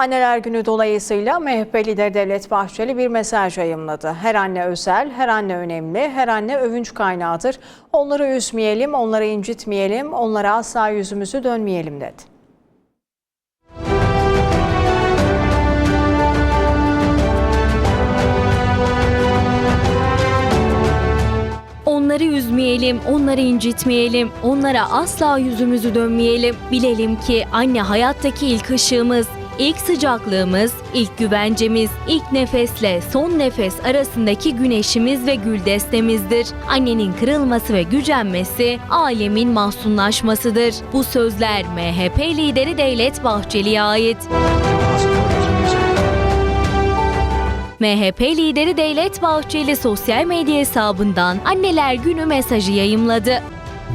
Anneler Günü dolayısıyla MHP lideri Devlet Bahçeli bir mesaj yayımladı. Her anne özel, her anne önemli, her anne övünç kaynağıdır. Onları üzmeyelim, onları incitmeyelim, onlara asla yüzümüzü dönmeyelim dedi. Onları üzmeyelim, onları incitmeyelim, onlara asla yüzümüzü dönmeyelim. Bilelim ki anne hayattaki ilk ışığımız, ilk sıcaklığımız, ilk güvencemiz, ilk nefesle son nefes arasındaki güneşimiz ve gül destemizdir. Annenin kırılması ve gücenmesi alemin mahzunlaşmasıdır. Bu sözler MHP lideri Devlet Bahçeli'ye ait. MHP lideri Devlet Bahçeli sosyal medya hesabından Anneler Günü mesajı yayımladı.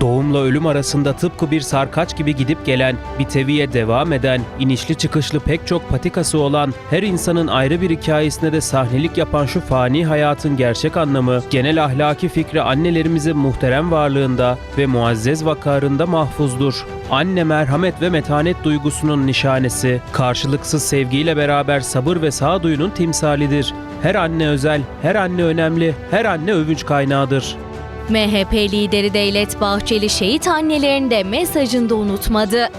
Doğumla ölüm arasında tıpkı bir sarkaç gibi gidip gelen, bir teviye devam eden, inişli çıkışlı pek çok patikası olan, her insanın ayrı bir hikayesine de sahnelik yapan şu fani hayatın gerçek anlamı, genel ahlaki fikri annelerimizin muhterem varlığında ve muazzez vakarında mahfuzdur. Anne merhamet ve metanet duygusunun nişanesi, karşılıksız sevgiyle beraber sabır ve sağduyunun timsalidir. Her anne özel, her anne önemli, her anne övünç kaynağıdır. MHP lideri Devlet Bahçeli şehit annelerini de mesajında unutmadı.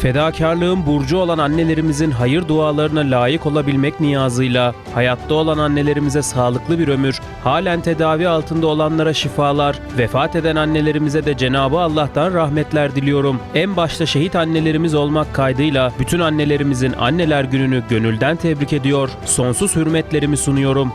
Fedakarlığın burcu olan annelerimizin hayır dualarına layık olabilmek niyazıyla hayatta olan annelerimize sağlıklı bir ömür, halen tedavi altında olanlara şifalar, vefat eden annelerimize de Cenabı Allah'tan rahmetler diliyorum. En başta şehit annelerimiz olmak kaydıyla bütün annelerimizin anneler gününü gönülden tebrik ediyor, sonsuz hürmetlerimi sunuyorum.